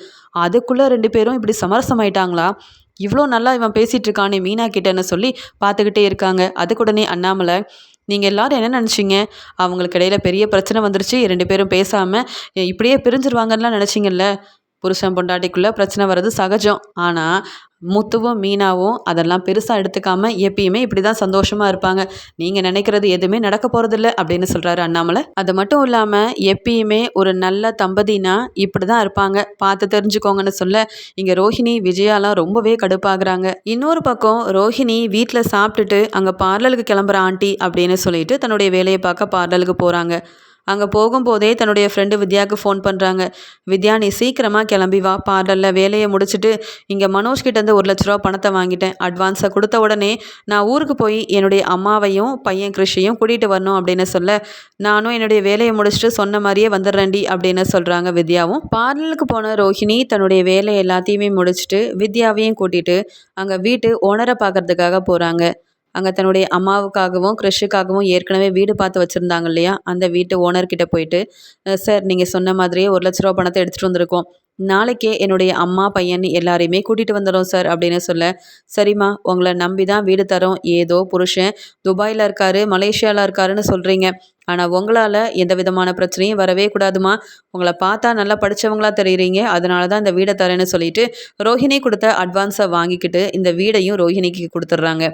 அதுக்குள்ளே ரெண்டு பேரும் இப்படி சமரசம் ஆயிட்டாங்களா இவ்வளோ நல்லா இவன் பேசிகிட்டு இருக்கானே மீனா கிட்டேன்னு சொல்லி பார்த்துக்கிட்டே இருக்காங்க. அதுக்குடனே அண்ணாமலை நீங்கள் எல்லோரும் என்ன நினச்சிங்க? அவங்களுக்கு இடையில பெரிய பிரச்சனை வந்துருச்சு ரெண்டு பேரும் பேசாமல் இப்படியே பிரிஞ்சிருவாங்கலாம் நினச்சிங்கல்ல? புருஷன் பொண்டாட்டிக்குள்ளே பிரச்சனை வர்றது சகஜம். ஆனால் முத்துவும் மீனாவும் அதெல்லாம் பெருசாக எடுத்துக்காம எப்பயுமே இப்படி தான் சந்தோஷமாக இருப்பாங்க. நீங்கள் நினைக்கிறது எதுவுமே நடக்க போகிறதில்ல அப்படின்னு சொல்கிறாரு அண்ணாமலை. அது மட்டும் இல்லாமல் எப்பயுமே ஒரு நல்ல தம்பதினா இப்படி தான் இருப்பாங்க. பார்த்து தெரிஞ்சுக்கோங்கன்னு சொல்ல இங்கே ரோஹிணி விஜயாலாம் ரொம்பவே கடுப்பாகிறாங்க. இன்னொரு பக்கம் ரோஹிணி வீட்டில் சாப்பிட்டுட்டு அங்கே பார்லருக்கு கிளம்புற ஆண்டி அப்படின்னு சொல்லிட்டு தன்னுடைய வேலையை பார்க்க பார்லருக்கு போகிறாங்க அங்கே போகும்போதே தன்னுடைய ஃப்ரெண்டு வித்யாவுக்கு ஃபோன் பண்ணுறாங்க வித்யா நீ சீக்கிரமாக கிளம்பி வா. பார்லரில் வேலையை முடிச்சுட்டு இங்கே மனோஜ் கிட்டேருந்து ஒரு லட்ச ரூபா பணத்தை வாங்கிட்டேன். அட்வான்ஸை கொடுத்த உடனே நான் ஊருக்கு போய் என்னுடைய அம்மாவையும் பையன் கிருஷியும் கூட்டிகிட்டு வரணும் அப்படின்னு சொல்ல நானும் என்னுடைய வேலையை முடிச்சுட்டு சொன்ன மாதிரியே வந்துடுறேன்டி அப்படின்னு சொல்கிறாங்க வித்யாவும். பார்லருக்கு போன ரோஹிணி தன்னுடைய வேலை எல்லாத்தையுமே முடிச்சுட்டு வித்யாவையும் கூட்டிகிட்டு அங்கே வீட்டு ஓனரை பார்க்குறதுக்காக போகிறாங்க அங்கே தன்னுடைய அம்மாவுக்காகவும் க்ரிஷுக்காகவும் ஏற்கனவே வீடு பார்த்து வச்சுருந்தாங்க இல்லையா? அந்த வீட்டு ஓனர்கிட்ட போயிட்டு சார் நீங்கள் சொன்ன மாதிரியே ஒரு லட்ச ரூபா பணத்தை எடுத்துகிட்டு வந்திருக்கோம். நாளைக்கே என்னுடைய அம்மா பையன் எல்லாரையுமே கூட்டிகிட்டு வந்துடும் சார் அப்படின்னு சொல்ல சரிம்மா உங்களை நம்பி தான் வீடு தரோம். ஏதோ புருஷன் துபாயில் இருக்காரு மலேசியாவில் இருக்காருன்னு சொல்கிறீங்க ஆனால் உங்களால் எந்த விதமான பிரச்சனையும் வரவே கூடாதுமா உங்களை பார்த்தா நல்லா படித்தவங்களா தெரியுறீங்க. அதனால தான் இந்த வீடை தரேன்னு சொல்லிட்டு ரோஹிணி கொடுத்த அட்வான்ஸை வாங்கிக்கிட்டு இந்த வீடையும் ரோஹிணிக்கு கொடுத்துட்றாங்க.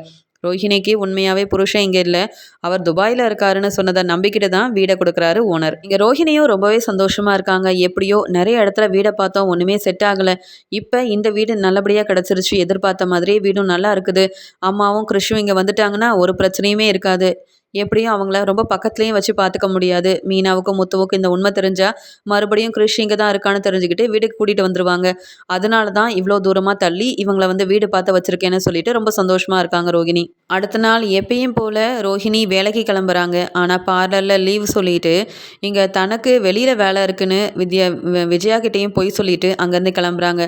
ரோஹிணிக்கு உண்மையாகவே புருஷன் இங்கே இல்லை. அவர் துபாயில் இருக்காருன்னு சொன்னதை நம்பிக்கிட்டு தான் வீடை கொடுக்குறாரு ஓனர். இங்கே ரோஹிணியும் ரொம்பவே சந்தோஷமாக இருக்காங்க. எப்படியோ நிறைய இடத்துல வீடை பார்த்தோம். ஒன்றுமே செட் ஆகலை. இப்போ இந்த வீடு நல்லபடியாக கிடச்சிருச்சு. எதிர்பார்த்த மாதிரியே வீடும் நல்லா இருக்குது. அம்மாவும் கிருஷும் இங்கே வந்துட்டாங்கன்னா ஒரு பிரச்சனையுமே இருக்காது. எப்படியும் அவங்கள ரொம்ப பக்கத்துலேயும் வச்சு பார்த்துக்க முடியாது. மீனாவுக்கும் முத்துவுக்கும் இந்த உண்மை தெரிஞ்சால் மறுபடியும் கிருஷி இங்கே தான் இருக்கான்னு தெரிஞ்சுக்கிட்டு வீட்டுக்கு கூட்டிகிட்டு வந்துடுவாங்க அதனால தான் இவ்வளோ தூரமாக தள்ளி இவங்கள வந்து வீடு பார்த்து வச்சுருக்கேன்னு சொல்லிட்டு ரொம்ப சந்தோஷமாக இருக்காங்க ரோகிணி. அடுத்த நாள் எப்பயும் போல் ரோஹிணி வேலைக்கு கிளம்புறாங்க. ஆனால் பார்லரில் லீவ் சொல்லிட்டு இங்கே தனக்கு வெளியில் வேலை இருக்குன்னு வித்யா விஜயா கிட்டேயும் போய் சொல்லிட்டு அங்கேருந்து கிளம்புறாங்க.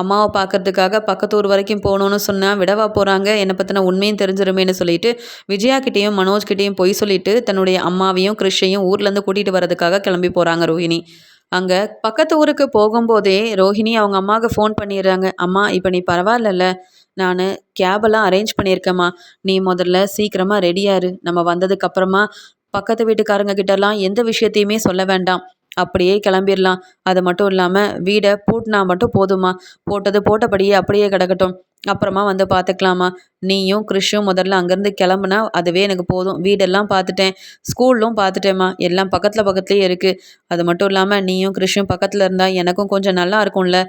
அம்மாவை பார்க்கறதுக்காக பக்கத்தூர் வரைக்கும் போகணுன்னு சொன்னால் விடவா போகிறாங்க என்னை பற்றின உண்மையும் தெரிஞ்சிருமேன்னு சொல்லிட்டு விஜயா கிட்டேயும் மனோஜ் கிட்டேயும் பொய் சொல்லிட்டு தன்னுடைய அம்மாவையும் கிருஷையும் ஊர்லேருந்து கூட்டிகிட்டு வரதுக்காக கிளம்பி போகிறாங்க ரோஹிணி. அங்கே பக்கத்து ஊருக்கு போகும்போதே ரோஹிணி அவங்க அம்மாவுக்கு ஃபோன் பண்ணிடுறாங்க. அம்மா இப்போ நீ பரவாயில்லல்ல. நான் கேபெல்லாம் அரேஞ்ச் பண்ணியிருக்கேம்மா. நீ முதல்ல சீக்கிரமாக ரெடியாரு நம்ம வந்ததுக்கப்புறமா பக்கத்து வீட்டுக்காரங்க கிட்டலாம் எந்த விஷயத்தையுமே சொல்ல வேண்டாம். அப்படியே கிளம்பிடலாம் அது மட்டும் இல்லாமல் வீடை பூட்டினா மட்டும் போதுமா போட்டது போட்டபடியே அப்படியே கிடக்கட்டும். அப்புறமா வந்து பார்த்துக்கலாமா நீயும் கிறிஷும் முதல்ல அங்கேருந்து கிளம்புனா அதுவே எனக்கு போதும். வீடெல்லாம் பார்த்துட்டேன் ஸ்கூலும் பார்த்துட்டேம்மா எல்லாம் பக்கத்தில் பக்கத்துலேயே இருக்குது அது மட்டும் இல்லாமல் நீயும் கிறிஷும் பக்கத்தில் இருந்தால் எனக்கும் கொஞ்சம் நல்லா இருக்கும்ல.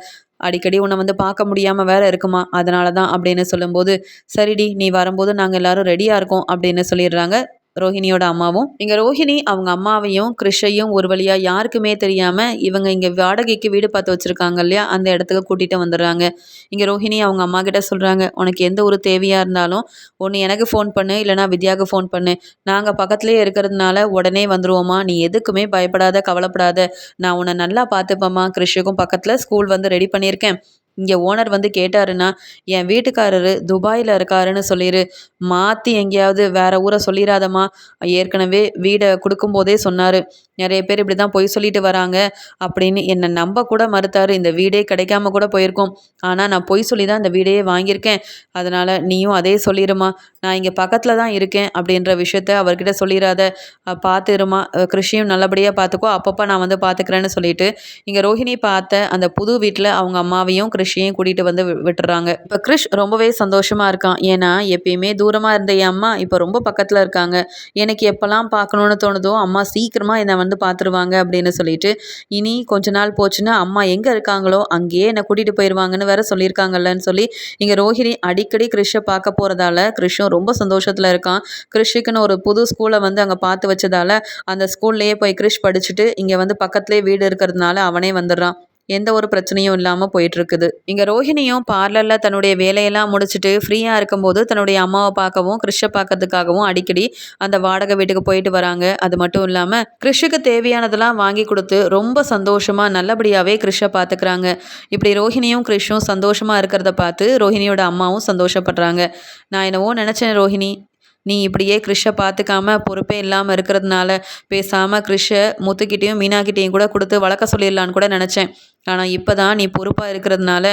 அடிக்கடி உன்னை வந்து பார்க்க முடியாமல் வேற இருக்குமா? அதனால தான் அப்படின்னு சொல்லும்போது சரிடி நீ வரும்போது நாங்கள் எல்லாரும் ரெடியாக இருக்கோம் அப்படின்னு சொல்லிடுறாங்க ரோஹிணியோட அம்மாவும். இங்கே ரோஹிணி அவங்க அம்மாவையும் கிருஷையும் ஒரு வழியாக யாருக்குமே தெரியாமல் இவங்க இங்கே வாடகைக்கு வீடு பார்த்து வச்சுருக்காங்க இல்லையா? அந்த இடத்துக்கு கூட்டிகிட்டு வந்துடுறாங்க. இங்கே ரோஹிணி அவங்க அம்மா கிட்ட சொல்கிறாங்க உனக்கு எந்த ஒரு தேவையாக இருந்தாலும் ஒன்று எனக்கு ஃபோன் பண்ணு இல்லைனா வித்யாவுக்கு ஃபோன் பண்ணு. நாங்கள் பக்கத்துலேயே இருக்கிறதுனால உடனே வந்துடுவோம்மா நீ எதுக்குமே பயப்படாத கவலைப்படாத. நான் உன்னை நல்லா பார்த்துப்பேம்மா. கிருஷிக்கும் பக்கத்தில் ஸ்கூல் வந்து ரெடி பண்ணியிருக்கேன். இங்கே ஓனர் வந்து கேட்டாருன்னா என் வீட்டுக்காரரு துபாயில் இருக்காருன்னு சொல்லிடு மாற்றி எங்கேயாவது வேறு ஊரை சொல்லிடாதம்மா ஏற்கனவே வீடை கொடுக்கும்போதே சொன்னார். நிறைய பேர் இப்படி தான் பொய் சொல்லிட்டு வராங்க அப்படின்னு என்னை நம்ப கூட மறுத்தார். இந்த வீடே கிடைக்காம கூட போயிருக்கோம். ஆனால் நான் பொய் சொல்லி தான் இந்த வீடையே வாங்கியிருக்கேன். அதனால் நீயும் அதே சொல்லிடுமா நான் இங்கே பக்கத்தில் தான் இருக்கேன் அப்படின்ற விஷயத்த அவர்கிட்ட சொல்லிடாத பார்த்துருமா கிருஷியும் நல்லபடியாக பார்த்துக்கோ அப்பப்போ நான் வந்து பார்த்துக்கிறேன்னு சொல்லிட்டு இங்கே ரோஹிணி பார்த்த அந்த புது வீட்டில் அவங்க அம்மாவையும் கிருஷியையும் கூட்டிகிட்டு வந்து விட்டுறாங்க. இப்போ கிருஷ் ரொம்பவே சந்தோஷமாக இருக்கான். ஏன்னா எப்பயுமே தூரமாக இருந்த என் அம்மா இப்போ ரொம்ப பக்கத்தில் இருக்காங்க. எனக்கு எப்போல்லாம் பார்க்கணுன்னு தோணுதோ அம்மா சீக்கிரமாக என்னை வந்து பார்த்துருவாங்க அப்படின்னு சொல்லிட்டு இனி கொஞ்ச நாள் போச்சுன்னா அம்மா எங்கே இருக்காங்களோ அங்கேயே என்னை கூட்டிகிட்டு போயிடுவாங்கன்னு வேற சொல்லியிருக்காங்கல்லன்னு சொல்லி இங்கே ரோஹிணி அடிக்கடி கிருஷை பார்க்க போகிறதால கிருஷும் ரொம்ப சந்தோஷத்தில் இருக்கான். கிருஷிக்குன்னு ஒரு புது ஸ்கூலை வந்து அங்கே பார்த்து வச்சதால அந்த ஸ்கூல்லையே போய் கிருஷ் படிச்சுட்டு இங்கே வந்து பக்கத்துலேயே வீடு இருக்கிறதுனால அவனே வந்துடுறான். எந்த ஒரு பிரச்சனையும் இல்லாமல் போயிட்டுருக்குது. இங்கே ரோஹிணியும் பார்லரில் தன்னுடைய வேலையெல்லாம் முடிச்சுட்டு ஃப்ரீயாக இருக்கும்போது தன்னுடைய அம்மாவை பார்க்கவும் கிறிஷை பார்க்கறதுக்காகவும் அடிக்கடி அந்த வாடகை வீட்டுக்கு போயிட்டு வராங்க. அது மட்டும் இல்லாமல் கிறிஷுக்கு தேவையானதெல்லாம் வாங்கி கொடுத்து ரொம்ப சந்தோஷமாக நல்லபடியாகவே கிறிஷை பார்த்துக்கிறாங்க. இப்படி ரோஹிணியும் கிறிஷும் சந்தோஷமாக இருக்கிறத பார்த்து ரோஹிணியோட அம்மாவும் சந்தோஷப்படுறாங்க. நான் என்னவோ நினச்சேன் ரோஹிணி. நீ இப்படியே கிறிஷை பார்த்துக்காம பொறுப்பே இல்லாமல் இருக்கிறதுனால பேசாமல் கிறிஷை முத்துக்கிட்டேயும் மீனாக்கிட்டேயும் கூட கொடுத்து வளர்க்க சொல்லிடலான்னு கூட நினச்சேன். ஆனால் இப்போ தான் நீ பொறுப்பாக இருக்கிறதுனால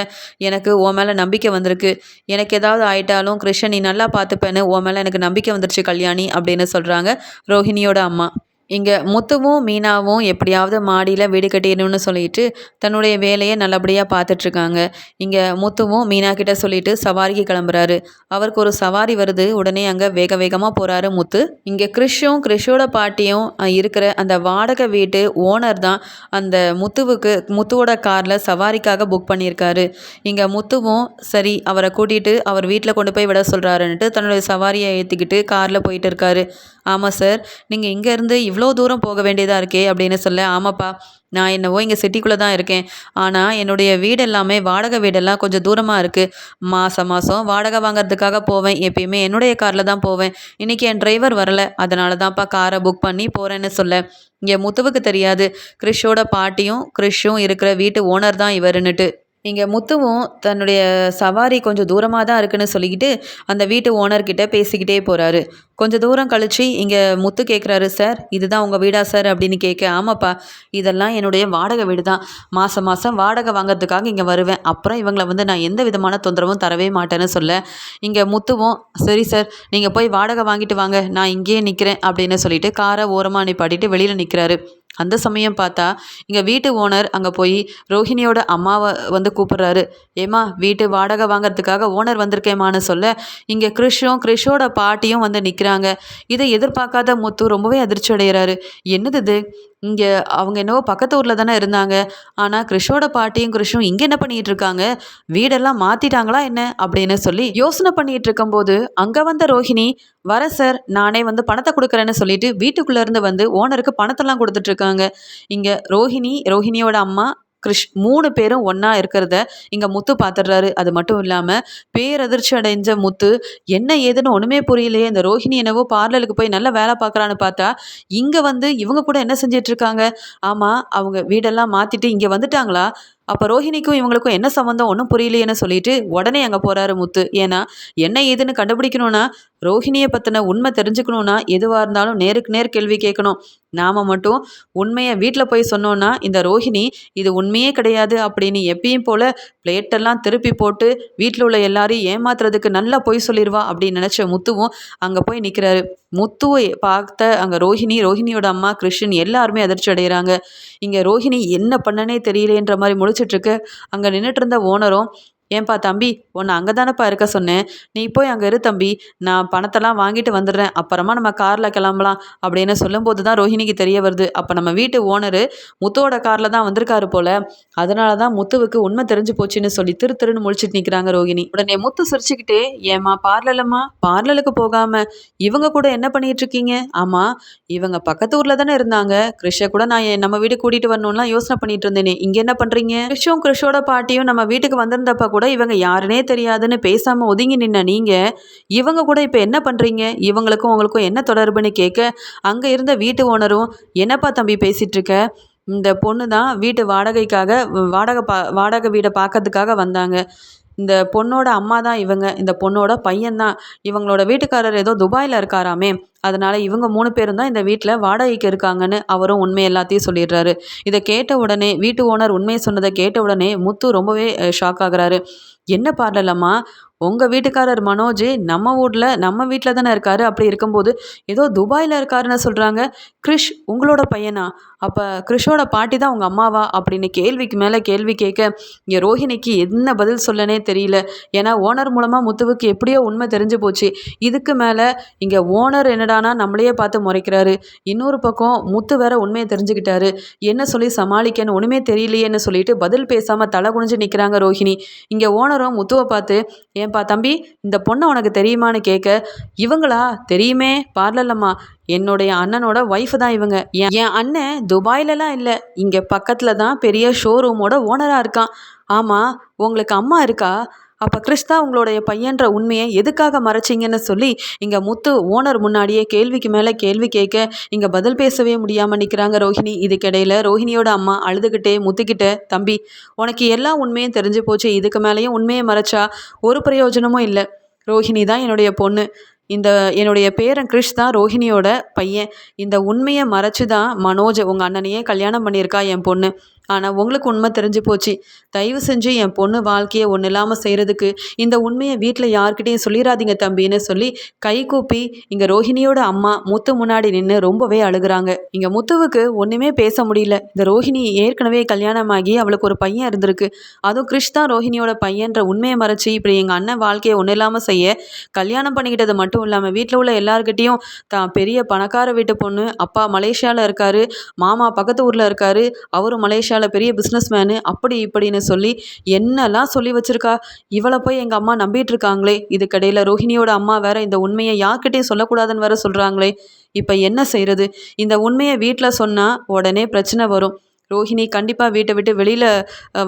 எனக்கு உன் மேலே நம்பிக்கை வந்திருக்கு. எனக்கு ஏதாவது ஆயிட்டாலும் கிருஷ்ணன் நீ நல்லா பார்த்துப்பேன்னு உன் மேலே எனக்கு நம்பிக்கை வந்துருச்சு கல்யாணி அப்படின்னு சொல்கிறாங்க ரோஹிணியோட அம்மா. இங்கே முத்துவும் மீனாவும் எப்படியாவது மாடியில் வீடு கட்டிடணும்னு சொல்லிட்டு தன்னுடைய வேலையை நல்லபடியாக பார்த்துட்ருக்காங்க. இங்கே முத்துவும் மீனா கிட்ட சொல்லிட்டு சவாரிக்கு கிளம்புறாரு. அவருக்கு ஒரு சவாரி வருது. உடனே அங்கே வேக வேகமாக போகிறாரு முத்து. இங்கே கிறிஷும் கிறிஷோட பாட்டியும் இருக்கிற அந்த வாடகை வீட்டு ஓனர் தான் அந்த முத்துவுக்கு முத்துவோட காரில் சவாரிக்காக புக் பண்ணியிருக்காரு. இங்கே முத்துவும் சரி அவரை கூட்டிகிட்டு அவர் வீட்டில் கொண்டு போய் விட சொல்கிறாருன்ட்டு தன்னுடைய சவாரியை ஏற்றிக்கிட்டு காரில் போயிட்டு இருக்காரு. ஆமாம் சார் நீங்கள் இங்கேருந்து இவ்வளோ தூரம் போக வேண்டியதாக இருக்கே அப்படின்னு சொல்ல ஆமாப்பா. நான் என்னவோ இங்கே சிட்டிக்குள்ளே தான் இருக்கேன். ஆனால் என்னுடைய வீடு எல்லாமே வாடகை வீடெல்லாம் கொஞ்சம் தூரமாக இருக்குது மாதம் மாதம் வாடகை வாங்குறதுக்காக போவேன். எப்பயுமே என்னுடைய காரில் தான் போவேன். இன்றைக்கி என் டிரைவர் வரலை. அதனால தான்ப்பா காரை புக் பண்ணி போகிறேன்னு சொல்ல. இங்கே முத்துவுக்கு தெரியாது. கிறிஷோட பாட்டியும் கிறிஷும் இருக்கிற வீட்டு ஓனர் தான் இவருன்னுட்டு. இங்கே முத்துவும் தன்னுடைய சவாரி கொஞ்சம் தூரமாக தான் இருக்குன்னு சொல்லிக்கிட்டு அந்த வீட்டு ஓனர்கிட்ட பேசிக்கிட்டே போகிறாரு கொஞ்சம் தூரம் கழித்து இங்கே முத்து கேட்குறாரு சார் இதுதான் உங்கள் வீடா சார்? அப்படின்னு கேட்க ஆமாப்பா இதெல்லாம் என்னுடைய வாடகை வீடு தான் மாதம் மாதம் வாடகை வாங்கிறதுக்காக இங்கே வருவேன். அப்புறம் இவங்களை வந்து நான் எந்த விதமான தொந்தரவும் தரவே மாட்டேன்னு சொல்ல. இங்கே முத்துவும் சரி சார் நீங்கள் போய் வாடகை வாங்கிட்டு வாங்க. நான் இங்கேயே நிற்கிறேன் அப்படின்னு சொல்லிட்டு காரை ஓரமாக நிப்பாட்டிட்டு வெளியில் நிற்கிறாரு அந்த சமயம் பார்த்தா இங்கே வீட்டு ஓனர் அங்கே போய் ரோஹிணியோட அம்மாவை வந்து கூப்பிட்றாரு. ஏமா வீட்டு வாடகை வாங்கிறதுக்காக ஓனர் வந்திருக்கேமான்னு சொல்ல இங்கே கிறிஷும் கிறிஷோட பாட்டியும் வந்து நிற்கிறாங்க இதை எதிர்பார்க்காத முத்து ரொம்பவே அதிர்ச்சி அடைகிறாரு. என்னது இது? இங்கே அவங்க என்னவோ பக்கத்து ஊரில் தானே இருந்தாங்க. ஆனால் கிறிஷோட பாட்டியும் கிறிஷும் இங்கே என்ன பண்ணிகிட்டு இருக்காங்க? வீடெல்லாம் மாற்றிட்டாங்களா என்ன? அப்படின்னு சொல்லி யோசனை பண்ணிகிட்டு இருக்கும்போது அங்கே வந்த ரோஹிணி வர சார் நானே வந்து பணத்தை கொடுக்குறேன்னு சொல்லிட்டு வீட்டுக்குள்ளேருந்து வந்து ஓனருக்கு பணத்தெல்லாம் கொடுத்துட்ருக்காங்க இங்கே ரோஹிணி ரோஹிணியோட அம்மா கிருஷ் மூணு பேரும் ஒன்றா இருக்கிறத இங்கே முத்து பார்த்துடுறாரு அது மட்டும் இல்லாமல் பேரதிர்ச்சி அடைஞ்ச முத்து என்ன ஏதுன்னு ஒன்றுமே புரியலையே. இந்த ரோஹிணி என்னவோ பார்லருக்கு போய் நல்லா வேலை பார்க்குறான்னு பார்த்தா இங்கே வந்து இவங்க கூட என்ன செஞ்சிட்ருக்காங்க ஆமாம் அவங்க வீடெல்லாம் மாற்றிட்டு இங்கே வந்துட்டாங்களா? அப்போ ரோஹிணிக்கும் இவங்களுக்கும் என்ன சம்மந்தம் ஒன்றும் புரியலையேன்னு சொல்லிட்டு உடனே அங்கே போகிறாரு முத்து. ஏன்னா என்ன ஏதுன்னு கண்டுபிடிக்கணும்னா ரோஹிணியை பற்றின உண்மை தெரிஞ்சுக்கணுன்னா எதுவாக இருந்தாலும் நேருக்கு நேர் கேள்வி கேட்கணும். நாம் மட்டும் உண்மையை வீட்டில் போய் சொன்னோன்னா இந்த ரோஹிணி இது உண்மையே கிடையாது அப்படின்னு எப்பயும் போல் பிளேட்டெல்லாம் திருப்பி போட்டு வீட்டில் உள்ள எல்லாரையும் ஏமாத்துறதுக்கு நல்லா பொய் சொல்லிடுவா அப்படின்னு நினச்ச முத்துவும் அங்கே போய் நிற்கிறாரு முத்துவை பார்த்த அங்கே ரோஹிணி ரோஹிணியோட அம்மா கிருஷ்ணன் எல்லாருமே அதிர்ச்சி அடைகிறாங்க இங்கே ரோஹிணி என்ன பண்ணனே தெரியலேன்ற மாதிரி முடிச்சிட்ருக்கு அங்கே நின்றுட்டு இருந்த ஓனரும் ஏன்பா தம்பி உன்னை அங்கே தானேப்பா இருக்க சொன்னேன். நீ போய் அங்கே இரு தம்பி. நான் பணத்தெல்லாம் வாங்கிட்டு வந்துடுறேன். அப்புறமா நம்ம காரில் கிளம்பலாம் அப்படின்னு சொல்லும்போது தான் ரோஹிணிக்கு தெரிய வருது. அப்போ நம்ம வீட்டு ஓனரு முத்துவோட காரில் தான் வந்திருக்காரு போல். அதனால தான் முத்துவுக்கு உண்மை தெரிஞ்சு போச்சுன்னு சொல்லி திரு திருன்னு முழிச்சிட்டு நிற்கிறாங்க ரோஹிணி. உடனே முத்து சிரிச்சுக்கிட்டே ஏமா பார்லலம்மா? பார்லலுக்கு போகாமல் இவங்க கூட என்ன பண்ணிட்டு இருக்கீங்க? ஆமாம் இவங்க பக்கத்து ஊரில் தானே இருந்தாங்க. கிருஷை கூட நான் நம்ம வீடு கூட்டிகிட்டு வரணும்லாம் யோசனை பண்ணிட்டு இருந்தேனே. இங்கே என்ன பண்ணுறீங்க கிருஷும் கிருஷோட பாட்டியும் நம்ம வீட்டுக்கு வந்திருந்தப்ப கூட இவங்க யாருனே தெரியாதுன்னு பேசாமல் ஒதுங்கி நின்ன நீங்கள் இவங்க கூட இப்போ என்ன பண்ணுறீங்க இவங்களுக்கும் உங்களுக்கும் என்ன தொடர்புன்னு கேட்க அங்கே இருந்த வீட்டு ஓனரும் என்னப்பா தம்பி பேசிகிட்டு இருக்க இந்த பொண்ணு தான் வீட்டு வாடகைக்காக வாடகை பா வாடகை வீடை பார்க்கறதுக்காக வந்தாங்க. இந்த பொண்ணோட அம்மா தான் இவங்க இந்த பொண்ணோட பையன்தான் இவங்களோட வீட்டுக்காரர் ஏதோ துபாயில் இருக்காராமே. அதனால் இவங்க மூணு பேரும் தான் இந்த வீட்டில் வாடகைக்கு இருக்காங்கன்னு அவரும் உண்மை எல்லாத்தையும் சொல்லிடுறாரு. இதை கேட்ட உடனே வீட்டு ஓனர் உண்மையை சொன்னதை கேட்ட உடனே முத்து ரொம்பவே ஷாக் ஆகுறாரு. என்ன பாடலம்மா? உங்கள் வீட்டுக்காரர் மனோஜ் நம்ம ஊரில் நம்ம வீட்டில் தானே இருக்கார்? அப்படி இருக்கும்போது ஏதோ துபாயில் இருக்காருன்னு சொல்கிறாங்க கிறிஷ் உங்களோட பையனா? அப்போ கிறிஷோட பாட்டி தான் உங்கள் அம்மாவா அப்படின்னு கேள்விக்கு மேலே கேள்வி கேட்க இங்கே ரோஹிணிக்கு என்ன பதில் சொல்லனே தெரியல. ஏன்னா ஓனர் மூலமாக முத்துவுக்கு எப்படியோ உண்மை தெரிஞ்சு போச்சு. இதுக்கு மேலே இங்கே ஓனர் என்னடானா நம்மளையே பார்த்து முறைக்கிறாரு. இன்னொரு பக்கம் முத்து வேற உண்மையை தெரிஞ்சுக்கிட்டாரு. என்ன சொல்லி சமாளிக்கன்னு ஒன்றுமே தெரியலையேன்னு சொல்லிட்டு பதில் பேசாமல் தலை குனிஞ்சு நிற்கிறாங்க ரோஹிணி. இங்கே ஓனரும் முத்துவை பார்த்து ஏன்பா தம்பி இந்த பொண்ணை உனக்கு தெரியுமான்னு கேட்க இவங்களா? தெரியுமே? பார்லல்லம்மா. என்னுடைய அண்ணனோட ஒய்ஃப் தான் இவங்க. என் என் அண்ணன் துபாயிலலாம் இல்லை. இங்கே பக்கத்தில் தான் பெரிய ஷோரூமோட ஓனராக இருக்கான். ஆமாம் உங்களுக்கு அம்மா இருக்கா? அப்போ கிறிஸ்தா உங்களுடைய பையன்ற உண்மையை எதுக்காக மறைச்சிங்கன்னு சொல்லி இங்கே முத்து ஓனர் முன்னாடியே கேள்விக்கு மேலே கேள்வி கேட்க இங்கே பதில் பேசவே முடியாமல் நிற்கிறாங்க ரோஹிணி. இதுக்கிடையில் ரோஹிணியோட அம்மா அழுதுகிட்டே முத்துக்கிட்ட தம்பி உனக்கு எல்லா உண்மையும் தெரிஞ்சு போச்சு. இதுக்கு மேலேயும் உண்மையை மறைச்சா ஒரு பிரயோஜனமும் இல்லை. ரோஹிணி தான் என்னுடைய பொண்ணு. இந்த என்னுடைய பேரன் கிரிஷ் தான் ரோஹிணியோட பையன். இந்த உண்மையை மறைச்சு தான் மனோஜ் உங்கள் அண்ணனையே கல்யாணம் பண்ணியிருக்கா என் பொண்ணு. ஆனால் உங்களுக்கு உண்மை தெரிஞ்சு போச்சு. தயவு செஞ்சு என் பொண்ணு வாழ்க்கையை ஒன்றும் இல்லாமல் செய்கிறதுக்கு இந்த உண்மையை வீட்டில் யார்கிட்டையும் சொல்லிடாதீங்க தம்பின்னு சொல்லி கை கூப்பி இங்கே ரோஹிணியோட அம்மா முத்து முன்னாடி நின்று ரொம்பவே அழுகுறாங்க. இங்கே முத்துவுக்கு ஒன்றுமே பேச முடியல. இந்த ரோஹிணி ஏற்கனவே கல்யாணமாகி அவளுக்கு ஒரு பையன் இருந்திருக்கு. அதுவும் கிறிஷ் தான் ரோஹிணியோட பையன்ற உண்மையை மறைச்சி இப்படி எங்கள் அண்ணன் வாழ்க்கையை ஒன்றும் இல்லாமல் செய்ய கல்யாணம் பண்ணிக்கிட்டது மட்டும் இல்லாமல் வீட்டில் உள்ள எல்லாருக்கிட்டேயும் தான் பெரிய பணக்கார வீட்டு பொண்ணு அப்பா மலேசியாவில் இருக்காரு மாமா பக்கத்து ஊரில் இருக்காரு அவரும் மலேசியாவில் பெரிய பிஸ்னஸ் மேனு அப்படி இப்படின்னு சொல்லி என்னெல்லாம் சொல்லி வச்சுருக்கா? இவளை போய் எங்கள் அம்மா நம்பிட்டு இருக்காங்களே. இதுக்கடையில் ரோஹிணியோட அம்மா வேற இந்த உண்மையை யார்கிட்டையும் சொல்லக்கூடாதுன்னு வேற சொல்கிறாங்களே இப்போ என்ன செய்கிறது இந்த உண்மையை வீட்டில் சொன்னால் உடனே பிரச்சனை வரும். ரோஹிணி கண்டிப்பாக வீட்டை விட்டு வெளியில்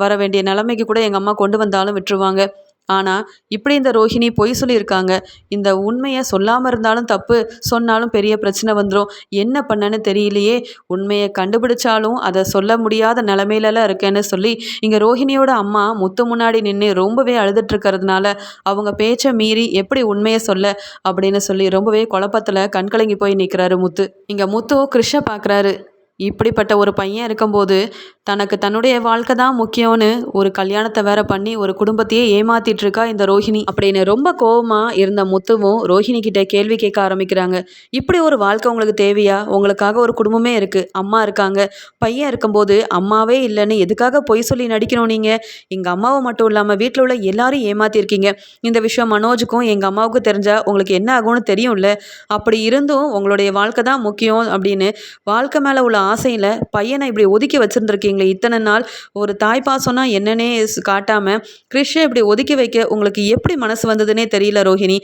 வர வேண்டிய நிலைமைக்கு கூட எங்கள் அம்மா கொண்டு வந்தாலும் விட்டுருவாங்க. ஆனால் இப்படி இந்த ரோஹிணி பொய் சொல்லியிருக்காங்க. இந்த உண்மையை சொல்லாமல் இருந்தாலும் தப்பு சொன்னாலும் பெரிய பிரச்சனை வந்துடும் என்ன பண்ணன்னு தெரியலையே. உண்மையை கண்டுபிடிச்சாலும் அதை சொல்ல முடியாத நிலமையிலலாம் இருக்கேன்னு சொல்லி இங்கே ரோஹிணியோட அம்மா முத்து முன்னாடி நின்று ரொம்பவே அழுதுட்டுருக்கிறதுனால அவங்க பேச்சை மீறி எப்படி உண்மையை சொல்ல அப்படின்னு சொல்லி ரொம்பவே குழப்பத்தில் கண்கலங்கி போய் நிற்கிறாரு முத்து. இங்கே முத்து கிருஷ்ண பார்க்குறாரு இப்படிப்பட்ட ஒரு பையன் இருக்கும்போது தனக்கு தன்னுடைய வாழ்க்கை தான் முக்கியம்னு ஒரு கல்யாணத்தை வேற பண்ணி ஒரு குடும்பத்தையே ஏமாத்திட்டு இருக்கா இந்த ரோஹிணி. அப்படின்னு ரொம்ப கோவமா இருந்த முத்துவும் ரோஹிணி கிட்ட கேள்வி கேட்க ஆரம்பிக்கிறாங்க. இப்படி ஒரு வாழ்க்கை உங்களுக்கு தேவையா? உங்களுக்காக ஒரு குடும்பமே இருக்கு. அம்மா இருக்காங்க. பையன் இருக்கும்போது அம்மாவே இல்லைன்னு எதுக்காக பொய் சொல்லி நடிக்கணும் நீங்க? எங்க அம்மாவை மட்டும் இல்லாம வீட்டில் உள்ள எல்லாரும் ஏமாத்திருக்கீங்க. இந்த விஷயம் மனோஜுக்கும் எங்க அம்மாவுக்கும் தெரிஞ்சா உங்களுக்கு என்ன ஆகும்னு தெரியும்ல? அப்படி இருந்தும் உங்களுடைய வாழ்க்கை தான் முக்கியம் அப்படின்னு வாழ்க்கை மேல உள்ள ஆசையில் பையனை இப்படி ஒதுக்கி வச்சுருந்துருக்கீங்களே இத்தனை நாள் ஒரு தாய் பாசம்னா என்னன்னே காட்டாமல் கிறிஷை இப்படி ஒதுக்கி வைக்க உங்களுக்கு எப்படி மனசு வந்ததுன்னே தெரியல ரோஹிணி.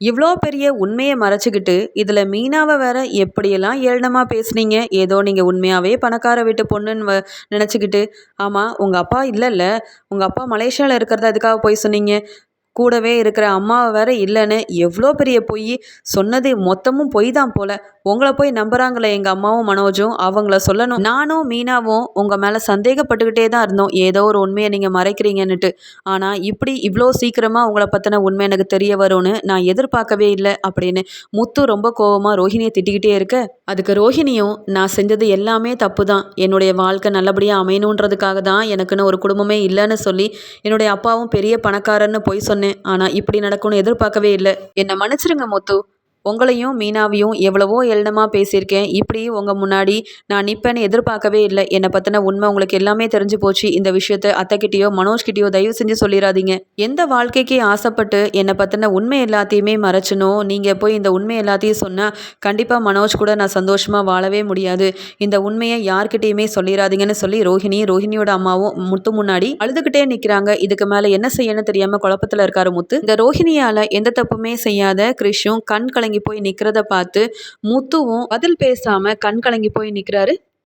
இவ்வளோ பெரிய உண்மையை மறைச்சிக்கிட்டு இதில் மீனாவை வேற எப்படியெல்லாம் ஏளனமாக பேசுனீங்க? ஏதோ நீங்கள் உண்மையாகவே பணக்கார வீட்டு பொண்ணுன்னு வ நினச்சிக்கிட்டு. ஆமாம் உங்கள் அப்பா இல்லைல்ல. உங்கள் அப்பா மலேசியாவில் இருக்கிறத அதுக்காக போய் சொன்னீங்க? கூடவே இருக்கிற அம்மாவை வேற இல்லைன்னு எவ்வளோ பெரிய பொய். சொன்னது மொத்தமும் பொய் தான் போல. உங்களை போய் நம்புறாங்களே எங்கள் அம்மாவும் மனோஜும். அவங்கள சொல்லணும். நானும் மீனாவும் உங்கள் மேலே சந்தேகப்பட்டுக்கிட்டே தான் இருந்தோம். ஏதோ ஒரு உண்மையை நீங்கள் மறைக்கிறீங்கன்னுட்டு. ஆனால் இப்படி இவ்வளோ சீக்கிரமாக உங்களை பற்றின உண்மை எனக்கு தெரிய வரும்னு நான் எதிர்பார்க்கவே இல்லை அப்படின்னு முத்து ரொம்ப கோவமாக ரோஹிணியை திட்டிக்கிட்டே இருக்க அதுக்கு ரோஹிணியும் நான் செஞ்சது எல்லாமே தப்பு தான் என்னுடைய வாழ்க்கை நல்லபடியாக அமையணுன்றதுக்காக தான் எனக்குன்னு ஒரு குடும்பமே இல்லைன்னு சொல்லி என்னுடைய அப்பாவும் பெரிய பணக்காரன்னு பொய் சொன்னேன். ஆனால் இப்படி நடக்கும்னு எதிர்பார்க்கவே இல்லை. என்னை மன்னிச்சிருங்க முத்து. உங்களையும் மீனாவையும் எவ்வளவோ எளினமாக பேசியிருக்கேன். இப்படி உங்கள் முன்னாடி நான் நிற்பேன்னு எதிர்பார்க்கவே இல்லை. என்னை பற்றின உண்மை உங்களுக்கு எல்லாமே தெரிஞ்சு போச்சு. இந்த விஷயத்த அத்தைக்கிட்டேயோ மனோஜ்கிட்டயோ தயவு செஞ்சு சொல்லிடாதீங்க எந்த வாழ்க்கைக்கு ஆசைப்பட்டு என்னை பற்றின உண்மை எல்லாத்தையுமே மறைச்சினோ நீங்கள் போய் இந்த உண்மை எல்லாத்தையும் சொன்னால் கண்டிப்பாக மனோஜ் கூட நான் சந்தோஷமாக வாழவே முடியாது. இந்த உண்மையை யார்கிட்டயுமே சொல்லிடாதீங்கன்னு சொல்லி ரோஹிணி ரோஹிணியோட அம்மாவும் முத்து முன்னாடி அழுதுகிட்டே நிற்கிறாங்க இதுக்கு மேலே என்ன செய்யணும்னு தெரியாமல் குழப்பத்தில் இருக்காரு முத்து. இந்த ரோஹிணியால் எந்த தப்புமே செய்யாத கிறிஷும் கண் கலங்கி போய் நிற்கிறத பார்த்து முத்துவும் பதில் பேசாமல் கண் கலங்கி போய் நிற்கிறாரு